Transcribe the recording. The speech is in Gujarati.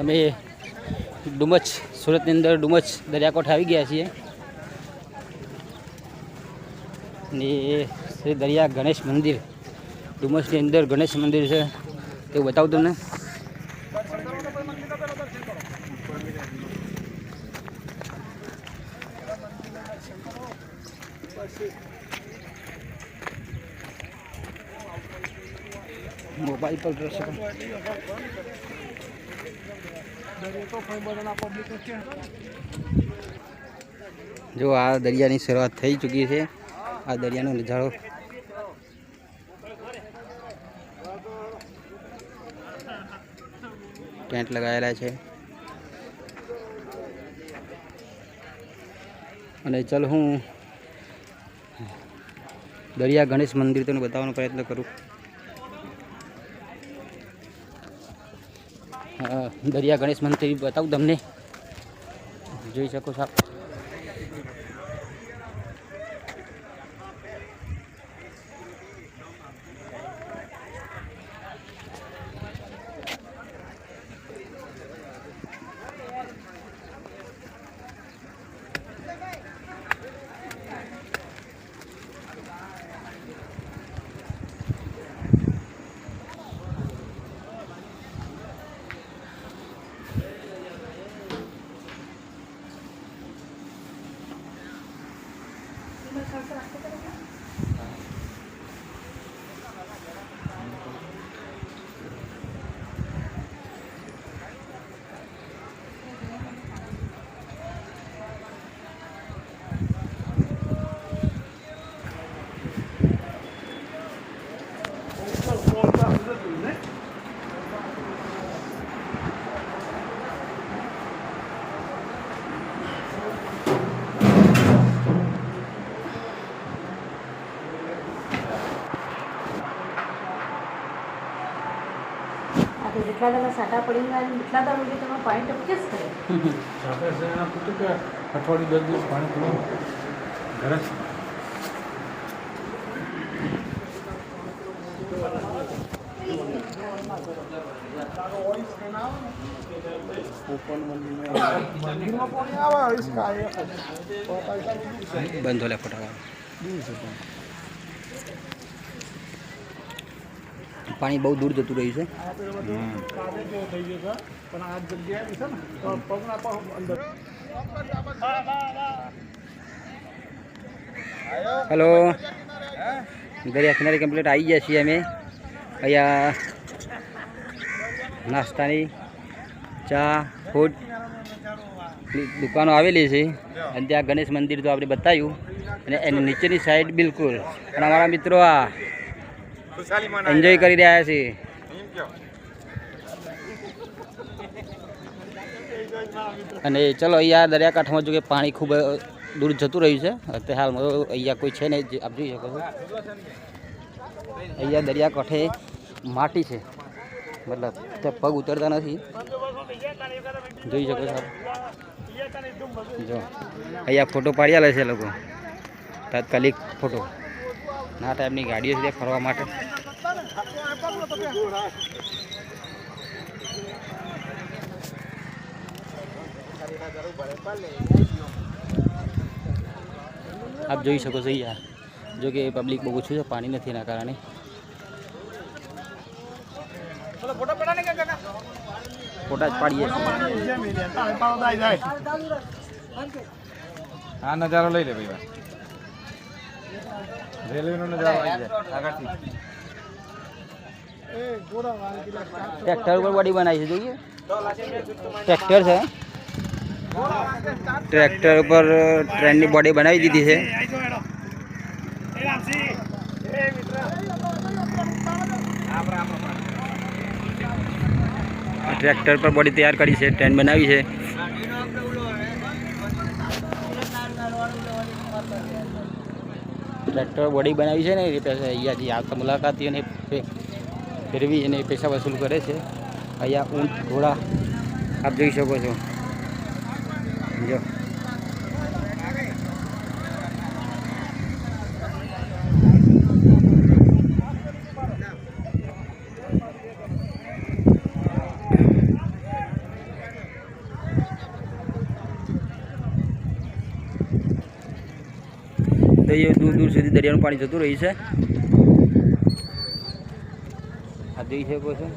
અમે ડુમચ, સુરતની અંદર ડુમચ દરિયાકોઠ આવી ગયા છીએ. ને શ્રી દરિયા ગણેશ મંદિર ડુમસની અંદર ગણેશ મંદિર છે તેવું બતાવું તમને. મોબાઈલ પર પણ જો આ દરિયાની શરૂઆત થઈ ચૂકી છે. આ દરિયાનો નજારો. ટેન્ટ લગાવેલા છે. અને ચાલ હું દરિયા ગણેશ મંદિર તેનું બતાવવાનો પ્રયત્ન કરું. દરિયા ગણેશ મંદિર બતાવું તમને. જોઈ શકો છો આપ આ તો જેટલા દાડા સાટા પડી ગયા ને એટલા દાડા સુધી તમે પાણી ટપકે જ કરે સાથે છે એના પૂછ્યું કે અઠવાડિયું દસ દિવસ પાણી પીવું ઘરે જ. મંદિરમાં પાણી આવે હિસકા એ તો પૈસા નહીં દીધું. બંધ ઓલા ફટાકા દીધું છે પણ. બહુ દૂર જતું રહ્યું છે. હેલો. દરિયા કિનારે કમ્પ્લીટ આવી ગયા છીએ અમે. અહીંયા નાસ્તાની ચા ફૂડ દુકાનો આવેલી છે. અને ત્યાં ગણેશ મંદિર તો આપણે બતાવ્યું. અને એની નીચેની સાઈડ બિલકુલ. અને અમારા મિત્રો આ એન્જોય કરી રહ્યા છે અને ચલો અહીંયા દરિયાકાંઠામાં જો કે પાણી ખૂબ દૂર જતું રહ્યું છે અત્યારે હાલમાં તો અહીંયા કોઈ છે નહીં આપ જોઈ શકો છો. અહીંયા દરિયાકાંઠે માટી છે. મતલબ ત્યાં પગ ઉતરતા નથી. જોઈ શકો છો જો અહીંયા ફોટો પાડ્યા છે લોકો. તાત્કાલિક ફોટો. ના ટાઈપની ગાડીઓ છે ફરવા માટે. આપ જોઈ શકો છો યાર, જો કે પબ્લિક બહુ ઓછું છે, પાણી નથી એના કારણે. ફોટા જ પાડીએ આ નજારો લઈ લે ભાઈ રેલવેનો નજારો આવી જાય આગળથી. ટ્રેક્ટર ઉપર બોડી બનાવી છે જોઈએ. ટ્રેક્ટર છે. ટ્રેક્ટર ઉપર ટ્રેનની બોડી બનાવી દીધી છે. ટ્રેક્ટર પર બોડી તૈયાર કરી છે ટ્રેન બનાવી છે. ટ્રેક્ટર બોડી બનાવી છે ને, એ રીતે અહીંયાથી આવતા મુલાકાતીઓને ફેરવી અને પૈસા વસૂલ કરે છે. અહીંયા ઊંટ, ઘોડા, આપ જોઈ શકો છો. જો. દરિયો દૂર દૂર સુધી દરિયાનું પાણી જતું રહી છે. આ જોઈ શકો છો.